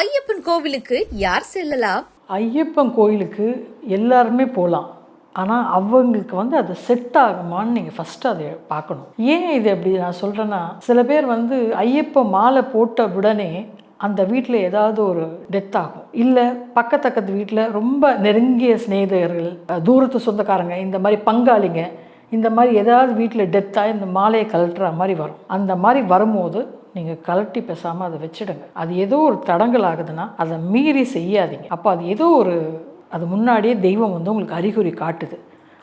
ஐயப்பன் கோவிலுக்கு யார் செல்லலாம்? ஐயப்பன் கோயிலுக்கு எல்லாருமே போகலாம். ஆனால் அவங்களுக்கு வந்து அது செட் ஆகுமான்னு நீங்கள் ஃபஸ்ட்டு அதை பார்க்கணும். ஏன் இது அப்படி நான் சொல்கிறேன்னா சில பேர் வந்து ஐயப்ப மாலை போட்ட உடனே அந்த வீட்டில் ஏதாவது ஒரு டெத் ஆகும். இல்லை பக்கத்தக்கத்து வீட்டில் ரொம்ப நெருங்கிய சிநேகிதர்கள் தூரத்து சொந்தக்காரங்க இந்த மாதிரி பங்காளிங்க இந்த மாதிரி ஏதாவது வீட்டில் டெத்தாக இந்த மாலையை கழட்டுற மாதிரி வரும். அந்த மாதிரி வரும்போது நீங்கள் கலட்டி பேசாமல் அதை வச்சிடுங்க. அது ஏதோ ஒரு தடங்கல் ஆகுதுன்னா அதை மீறி செய்யாதீங்க. அப்போ அது ஏதோ ஒரு அது முன்னாடியே தெய்வம் வந்து உங்களுக்கு அறிகுறி காட்டுது.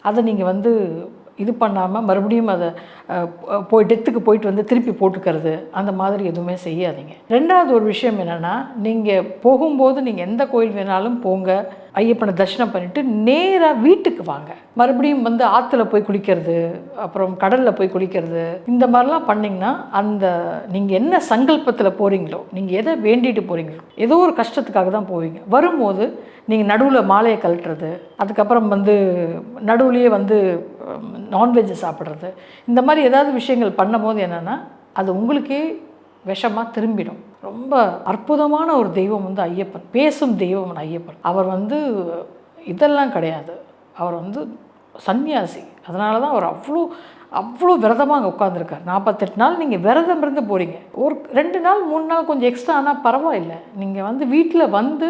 அதை நீங்கள் வந்து இது பண்ணாமல் மறுபடியும் அதை போய் டெத்துக்கு போயிட்டு வந்து திருப்பி போட்டுக்கிறது அந்த மாதிரி எதுவுமே செய்யாதீங்க. ரெண்டாவது ஒரு விஷயம் என்னென்னா நீங்கள் போகும்போது நீங்கள் எந்த கோயில் வேணாலும் போங்க ஐயப்பனை தரிசனம் பண்ணிவிட்டு நேராக வீட்டுக்கு வாங்க. மறுபடியும் வந்து ஆற்றுல போய் குளிக்கிறது அப்புறம் கடலில் போய் குளிக்கிறது இந்த மாதிரிலாம் பண்ணிங்கன்னா அந்த நீங்கள் என்ன சங்கல்பத்தில் போகிறீங்களோ நீங்கள் எதை வேண்டிட்டு போகிறீங்களோ ஏதோ ஒரு கஷ்டத்துக்காக தான் போவீங்க. வரும்போது நீங்கள் நடுவில் மாலையை கழட்டுறது அதுக்கப்புறம் வந்து நடுவுலையே வந்து நான்வெஜ் சாப்பிட்றது. இந்த மாதிரி ஏதாவது விஷயங்கள் பண்ணும்போது என்னென்னா அது உங்களுக்கே விஷமாக திரும்பிடும். ரொம்ப அற்புதமான ஒரு தெய்வம் வந்து ஐயப்பன். பேசும் தெய்வம் ஐயப்பன். அவர் வந்து இதெல்லாம் கிடையாது. அவர் வந்து சன்னியாசி அதனால தான் அவர் அவ்வளோ அவ்வளோ விரதமாக அங்கே உட்காந்துருக்கார் நாற்பத்தெட்டு நாள் நீங்கள் விரதம் இருந்து போகிறீங்க ஒரு ரெண்டு நாள் மூணு நாள் கொஞ்சம் எக்ஸ்ட்ரா ஆனால் பரவாயில்லை. நீங்கள் வந்து வீட்டில் வந்து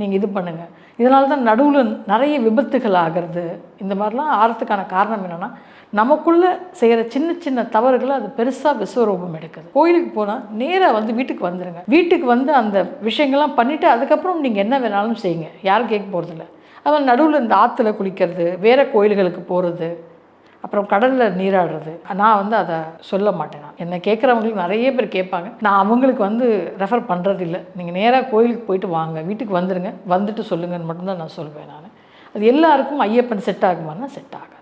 நீங்கள் இது பண்ணுங்கள் இதனால தான் நடுவில் நிறைய விபத்துகள் ஆகிறது. இந்த மாதிரிலாம் ஆகிறதுக்கான காரணம் என்னென்னா நமக்குள்ளே செய்கிற சின்ன சின்ன தவறுகளை அது பெருசாக விஸ்வரூபம் எடுக்குது. கோயிலுக்கு போனால் நேராக வந்து வீட்டுக்கு வந்துடுங்க வீட்டுக்கு வந்து அந்த விஷயங்கள்லாம் பண்ணிவிட்டு அதுக்கப்புறம் நீங்கள் என்ன வேணாலும் செய்யுங்க. யாரும் கேட்க போகிறதில்ல அதனால் நடுவில் இந்த ஆற்றுல குளிக்கிறது வேறு கோயில்களுக்கு போகிறது அப்புறம் கடலில் நீராடுறது. நான் வந்து அதை சொல்ல மாட்டேன் நான். என்னை கேட்குறவங்களுக்கு நிறைய பேர் கேட்பாங்க. நான் அவங்களுக்கு வந்து ரெஃபர் பண்ணுறது இல்லை நீங்கள் நேராக கோயிலுக்கு போயிட்டு வாங்க. வீட்டுக்கு வந்துடுங்க வந்துட்டு சொல்லுங்கன்னு மட்டும்தான் நான் சொல்வேன் நான். அது எல்லாருக்கும் ஐயப்பன் செட் ஆகுமான்னா செட் ஆகும்